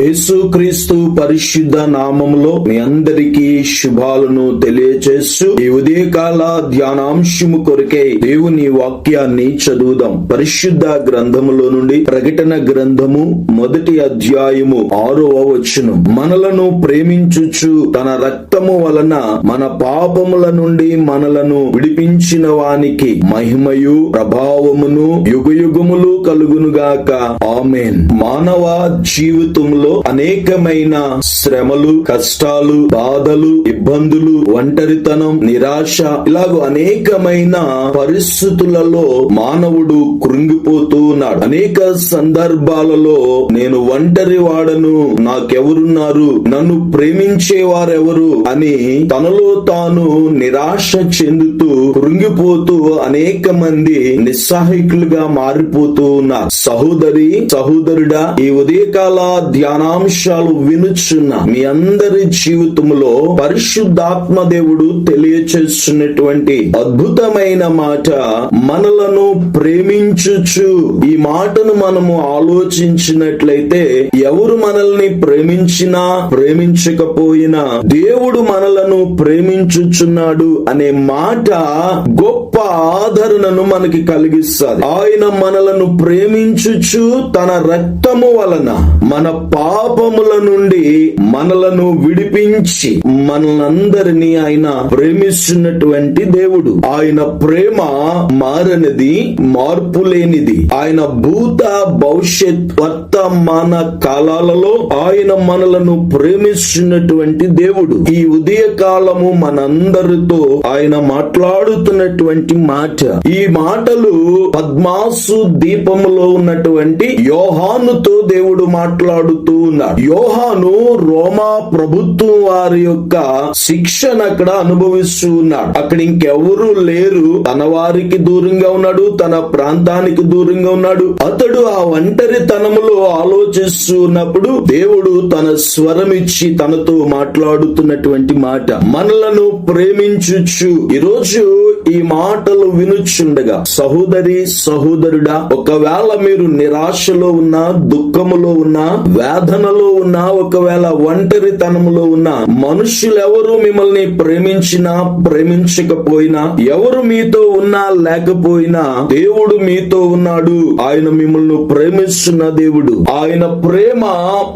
యేసుక్రీస్తు పరిశుద్ధ నామములో మీ అందరికీ శుభాలను తెలియచేస్తూ ఈ ఉదయకాల ధ్యానాంశము కొరికే దేవుని వాక్యాన్ని చదువుదాం. పరిశుద్ధ గ్రంథములో నుండి ప్రకటన గ్రంథము మొదటి అధ్యాయము ఆరవ వచ్చును మనలను ప్రేమించుచు తన రక్తము వలన మన పాపముల నుండి మనలను విడిపించిన వానికి మహిమయు ప్రభావమును యుగయుగములు కలుగునుగాక. ఆమెన్. మానవ జీవితంలో అనేకమైన శ్రమలు కష్టాలు బాధలు ఇబ్బందులు ఒంటరితనం నిరాశ ఇలాగ అనేకమైన పరిస్థితులలో మానవుడు కృంగిపోతూ ఉన్నాడు. అనేక సందర్భాలలో నేను ఒంటరి వాడను నాకెవరున్నారు నన్ను ప్రేమించేవారెవరు అని తనలో తాను నిరాశ చెందుతూ కృంగిపోతూ అనేక మంది నిస్సాహికులుగా మారిపోతూ ఉన్నారు. సహోదరి సహోదరుడా ఈ ఉదయకాల ధ్యానాంశాలు వినుచున్న మీ అందరి జీవితంలో పరిశుద్ధాత్మ దేవుడు తెలియచేస్తున్నటువంటి అద్భుతమైన మాట మనలను ప్రేమించుచు ఈ మాటను మనము ఆలోచించినట్లయితే ఎవరు మనల్ని ప్రేమించినా ప్రేమించకపోయినా దేవుడు మనలను ప్రేమించుచున్నాడు అనే మాట గొప్ప ఆదరణను మనకి కలిగిస్తుంది. ఆయన మనలను ప్రేమించుచు తన రక్తము వలన మన పా పాపముల నుండి మనలను విడిపించి మనలందరినీ ఆయన ప్రేమిస్తున్నటువంటి దేవుడు. ఆయన ప్రేమ మారనిది మార్పు లేనిది. ఆయన భూత భవిష్యత్ వర్తమాన కాలాలలో ఆయన మనలను ప్రేమిస్తున్నటువంటి దేవుడు. ఈ ఉదయ కాలము మనందరితో ఆయన మాట్లాడుతున్నటువంటి మాట. ఈ మాటలు పద్మాసు దీపములో ఉన్నటువంటి యోహానుతో దేవుడు మాట్లాడుతూ ఉన్నాడు. యోహాను రోమా ప్రభుత్వం వారి యొక్క శిక్షణ అక్కడ అనుభవిస్తూ ఉన్నాడు. అక్కడ ఇంకెవరు లేరు. తన వారికి దూరంగా ఉన్నాడు. తన ప్రాంతానికి దూరంగా ఉన్నాడు. అతడు ఆ ఒంటరితనములో ఆలోచిస్తూ ఉన్నప్పుడు దేవుడు తన స్వరం ఇచ్చి తనతో మాట్లాడుతున్నటువంటి మాట మనలను ప్రేమించుచు. ఈరోజు ఈ మాటలు వినుచుండగా సహోదరి సహోదరుడా ఒకవేళ మీరు నిరాశలో ఉన్నా దుఃఖములో ఉన్నా వేదనలో ఉన్నా ఒకవేళ ఒంటరితనములో ఉన్నా మనుషులెవరు మిమ్మల్ని ప్రేమించినా ప్రేమించకపోయినా ఎవరు మీతో ఉన్నా లేకపోయినా దేవుడు మీతో ఉన్నాడు. ఆయన మిమ్మల్ని ప్రేమిస్తున్న దేవుడు. ఆయన ప్రేమ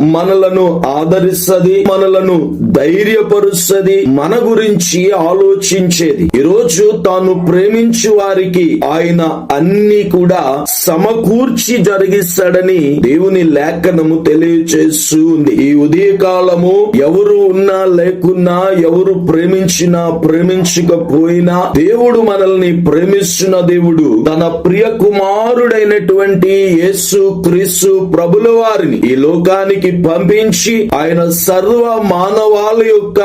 మనలను ఆదరిస్తది మనలను ధైర్యపరుస్తది మన గురించి ఆలోచించేది. ఈరోజు తాను ప్రేమించు వారికి ఆయన అన్ని కూడా సమకూర్చి జరిగిస్తాడని దేవుని లేఖనము తెలియచేస్తూ ఉంది. ఈ ఉదయకాలము ఎవరు ఉన్నా లేకున్నా ఎవరు ప్రేమించినా ప్రేమించకపోయినా దేవుడు మనల్ని ప్రేమిస్తున్న దేవుడు తన ప్రియ కుమారుడైనటువంటి యేసు క్రీస్తు ప్రభుల వారిని ఈ లోకానికి పంపించి ఆయన సర్వ మానవాల యొక్క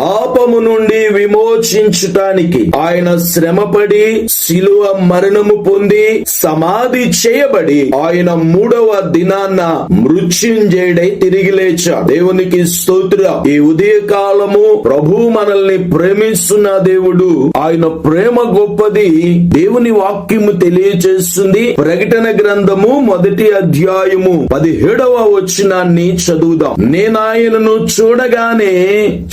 పాపము నుండి విమోచించటానికి ఆయన శ్రమపడి శిలువ మరణము పొంది సమాధి చేయబడి ఆయన మూడవ దినాన్న మృత్యుంజయుడై తిరిగి లేచా దేవునికి స్తోత్ర. ఈ ఉదయ కాలము ప్రభు మనల్ని ప్రేమిస్తున్న దేవుడు ఆయన ప్రేమ గొప్పది దేవుని వాక్యము తెలియచేస్తుంది. ప్రకటన గ్రంథము మొదటి అధ్యాయము పదిహేడవ వచనాన్ని చదువుదాం. నేను ఆయనను చూడగానే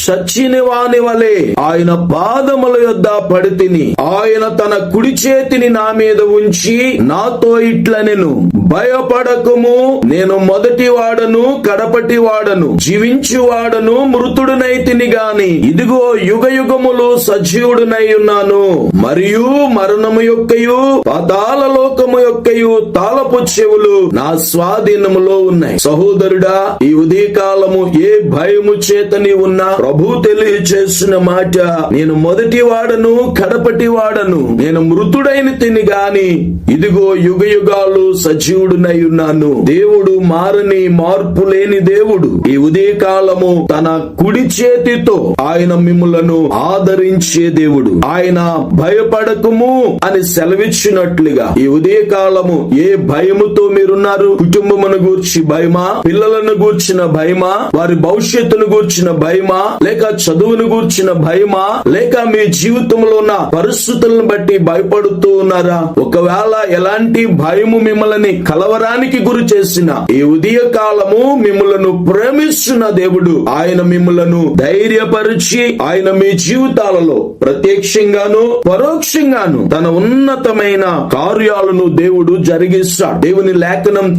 చచ్చిన వాని వలె ఆయన పాదముల యొద్ద పడితిని ఆయన తన కుడి చేతిని నా మీద ఉంచి నాతో ఇట్లనెను భయపడకము నేను మొదటి వాడను కడపటి వాడను జీవించు వాడను మృతుడునైతిని గాని ఇదిగో యుగ యుగములు సజీవుడునై ఉన్నాను. మరియు మరణము యొక్కయు పాతాల లోకము యొక్కయు తాళపు చెవులు నా స్వాధీనం స్వాధీనములో ఉన్నాయి. సహోదరుడా ఈ ఉదయకాలము ఏ భయము చేత నీ ఉన్నా ప్రభు తెలియచేసిన మాట నేను మొదటి వాడను కడపటి వాడను. నేను మృతుడైన తిని గాని ఇదిగో యుగ యుగాలు సజీవుడునై ఉన్నాను. దేవుడు మారని మార్పు లేని దేవుడు. ఈ ఉదయకాలము తన కుడి చేతితో ఆయన మిమ్ములను ఆదరించే దేవుడు. ఆయన భయపడకము అని సెలవిచ్చినట్లుగా ఈ ఉదయకాలము ఏ భయముతో మీరున్నారు? కుటుంబమును గూర్చి భయమా? పిల్లలను గూర్చిన భయమా? వారి భవిష్యత్తును గూర్చిన భయమా? లేక చదువును గూర్చిన భయమా? లేక మీ జీవితంలో ఉన్న పరిస్థితులను బట్టి భయపడుతూ ఉన్నారా? ఒకవేళ ఎలాంటి భయము మిమ్మల్ని కలవరానికి గురి చేసిన ఈ ఉదయ కాలము మిమ్మలను ప్రేమిస్తున్న దేవుడు ఆయన మిమ్మలను ధైర్యపరిచి ఆయన మీ జీవితాలలో ప్రత్యక్షంగాను పరోక్షంగాను తన ఉన్నతమైన కార్యాలను దేవుడు జరిగిస్తాడు. దేవుని లేఖనం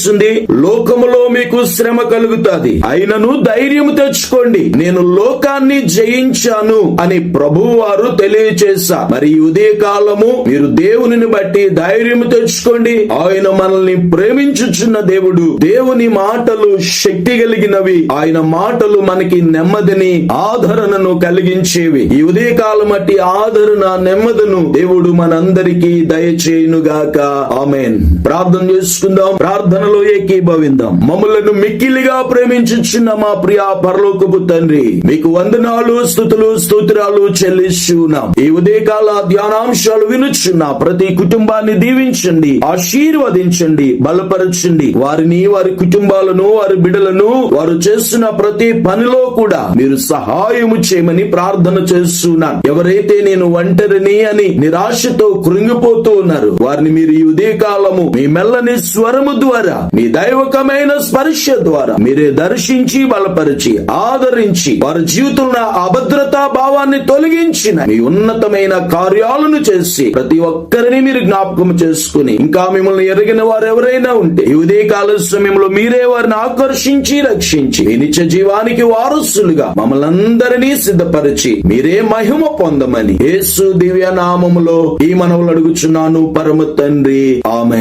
తెలియచేస్తుంది లోకములో మీకు శ్రమ కలుగుతాది. అయినను ధైర్యం తెచ్చుకోండి. నేను లోకాన్ని జయించాను అని ప్రభువు వారు తెలియచేశారు మరి ఉదయ కాలము మీరు దేవునిని బట్టి ధైర్యం తెచ్చుకోండి. ఆయన మనల్ని ప్రేమించుచున్న దేవుడు. దేవుని మాటలు శక్తి కలిగినవి. ఆయన మాటలు మనకి నెమ్మదిని ఆదరణను కలిగించేవి. ఈ ఉదయ కాలం అట్టి ఆదరణ నెమ్మదను దేవుడు మనందరికీ దయచేయునుగాక. ఆమెన్. ప్రార్థన చేసుకుందాం. పరలో ఏకీభవిందాం. మమ్మలను మిక్కిలిగా ప్రేమించుచున్న మా ప్రియ పరలోకపు తండ్రి మీకు వందనాలు స్థుతులు స్తోత్రాలు చెల్లిస్తున్నాం ఈ ఉదయకాల ధ్యానాంశాలు వినుచున్న ప్రతి కుటుంబాన్ని దీవించండి ఆశీర్వదించండి బలపరచండి. వారిని వారి కుటుంబాలను వారి బిడలను వారు చేస్తున్న ప్రతి పనిలో కూడా మీరు సహాయము చేయమని ప్రార్థన చేస్తున్నాను ఎవరైతే నేను ఒంటరిని అని నిరాశతో కృంగిపోతూ ఉన్నారు వారిని మీరు ఈ ఉదయకాలము మీ మెల్లని స్వరము ద్వారా మీ దైవకమైన స్పర్శ ద్వారా మీరే దర్శించి బలపరిచి ఆదరించి వారి జీవితంలో అభద్రతా భావాన్ని తొలగించిన మీ ఉన్నతమైన కార్యాలను చేసి ప్రతి ఒక్కరిని మీరు జ్ఞాపకం చేసుకుని ఇంకా మిమ్మల్ని ఎరిగిన వారు ఎవరైనా ఉంటే ఈ ఉదయకాల సమయంలో మీరే వారిని ఆకర్షించి రక్షించి మీ నిత్య జీవానికి వారసులుగా మమ్మల్ని అందరినీ సిద్ధపరిచి మీరే మహిమ పొందమని యేసు దివ్య నామములో ఈ మనవులు అడుగుచున్నాను పరమ తండ్రి. ఆమె